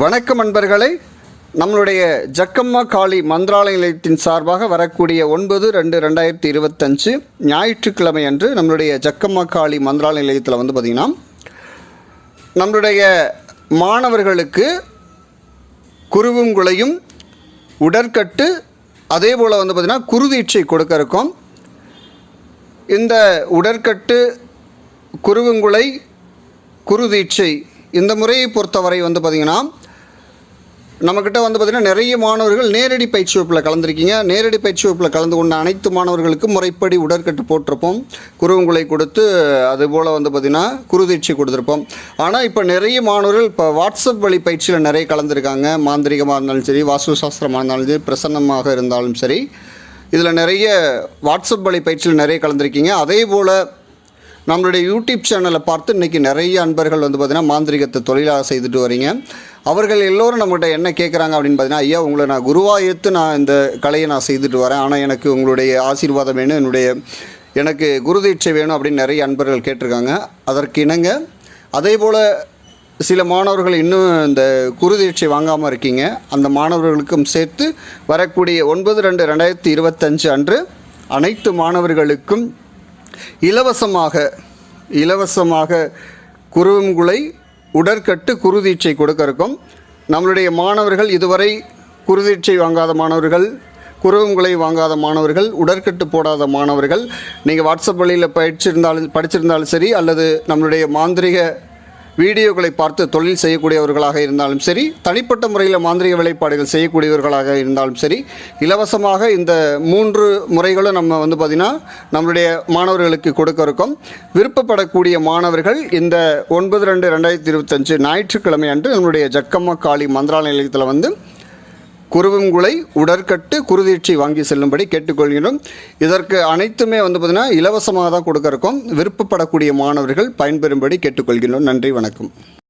வணக்கம் அன்பர்களே. நம்மளுடைய ஜக்கம்மா காளி மந்திராலய நிலையத்தின் சார்பாக வரக்கூடிய ஒன்பது ரெண்டு ரெண்டாயிரத்தி இருபத்தஞ்சு ஞாயிற்றுக்கிழமை அன்று நம்மளுடைய ஜக்கம்மா காளி மந்திராலய நிலையத்தில் வந்து பார்த்திங்கன்னா நம்மளுடைய மாணவர்களுக்கு குருவுங்குலையும் உடற்கட்டு அதே போல் வந்து பார்த்திங்கன்னா குருதீட்சை கொடுக்க இருக்கோம். இந்த உடற்கட்டு குருவுங்குலை குருதீட்சை இந்த முறையை பொறுத்தவரை வந்து பார்த்திங்கன்னா நம்மக்கிட்ட வந்து பார்த்திங்கன்னா நிறைய மாணவர்கள் நேரடி பயிற்சி வகுப்பில் கலந்துருக்கீங்க. நேரடி பயிற்சி வகுப்பில் கலந்து கொண்ட அனைத்து மாணவர்களுக்கும் முறைப்படி உடற்கட்டு போட்டிருப்போம். குருவங்களை கொடுத்து அதுபோல் வந்து பார்த்திங்கன்னா குருதீட்சி கொடுத்துருப்போம். ஆனால் இப்போ நிறைய மாணவர்கள் இப்போ வாட்ஸ்அப் வழி பயிற்சியில் நிறைய கலந்துருக்காங்க. மாந்திரிகமாக இருந்தாலும் சரி வாஸ்து சாஸ்திரமாக இருந்தாலும் சரி பிரசன்னமாக இருந்தாலும் சரி. இதில் நிறைய வாட்ஸ்அப் வழி பயிற்சியில் நிறைய கலந்துருக்கீங்க. அதே போல் நம்மளுடைய யூடியூப் சேனலை பார்த்து இன்றைக்கி நிறைய அன்பர்கள் வந்து பார்த்திங்கன்னா மாந்திரிகத்தை தொழிலாக செய்துட்டு வரீங்க. அவர்கள் எல்லோரும் நம்மகிட்ட என்ன கேட்குறாங்க அப்படின்னு பார்த்தீங்கன்னா ஐயா உங்களை நான் குருவாக நான் இந்த கலையை நான் செய்துட்டு வரேன். ஆனால் எனக்கு உங்களுடைய ஆசீர்வாதம் வேணும். என்னுடைய எனக்கு குருதீட்சை வேணும் அப்படின்னு நிறைய அன்பர்கள் கேட்டிருக்காங்க. அதற்கு இணங்க அதே போல் சில மாணவர்கள் இன்னும் இந்த குருதீட்சை வாங்காமல் இருக்கீங்க. அந்த மாணவர்களுக்கும் சேர்த்து வரக்கூடிய ஒன்பது ரெண்டு ரெண்டாயிரத்தி இருபத்தஞ்சு அன்று அனைத்து மாணவர்களுக்கும் இலவசமாக இலவசமாக குருவங்குலை உடற்கட்டு குருதீட்சை கொடுக்க இருக்கும் நம்மளுடைய மாணவர்கள் இதுவரை குருதீட்சை வாங்காத மாணவர்கள் குருவங்குலை வாங்காத மாணவர்கள் உடற்கட்டு போடாத மாணவர்கள் நீங்கள் வாட்ஸ்அப் வழியில் படிச்சிருந்தாலும் படிச்சிருந்தாலும் சரி அல்லது நம்மளுடைய மாந்திரிக வீடியோக்களை பார்த்து தொழில் செய்யக்கூடியவர்களாக இருந்தாலும் சரி தனிப்பட்ட முறையில் மாந்திரிக வேலைப்பாடுகள் செய்யக்கூடியவர்களாக இருந்தாலும் சரி இலவசமாக இந்த மூன்று முறைகளும் நம்ம வந்து பார்த்திங்கன்னா நம்மளுடைய மாணவர்களுக்கு கொடுக்க இருக்கோம். விருப்பப்படக்கூடிய மாணவர்கள் இந்த ஒன்பது ரெண்டு ரெண்டாயிரத்தி இருபத்தஞ்சு ஞாயிற்றுக்கிழமை அன்று நம்மளுடைய ஜக்கம்மா காளி மந்திராலய நிலையத்தில் வந்து குருவங்குலை உடற்கட்டு குருதீட்சை வாங்கி செல்லும்படி கேட்டுக்கொள்கிறோம் இதற்கு அனைத்துமே வந்து பார்த்திங்கன்னா இலவசமாக தான் கொடுக்க இருக்கோம் விருப்பப்படக்கூடிய மாணவர்கள் பயன்பெறும்படி கேட்டுக்கொள்கிறோம் நன்றி வணக்கம்.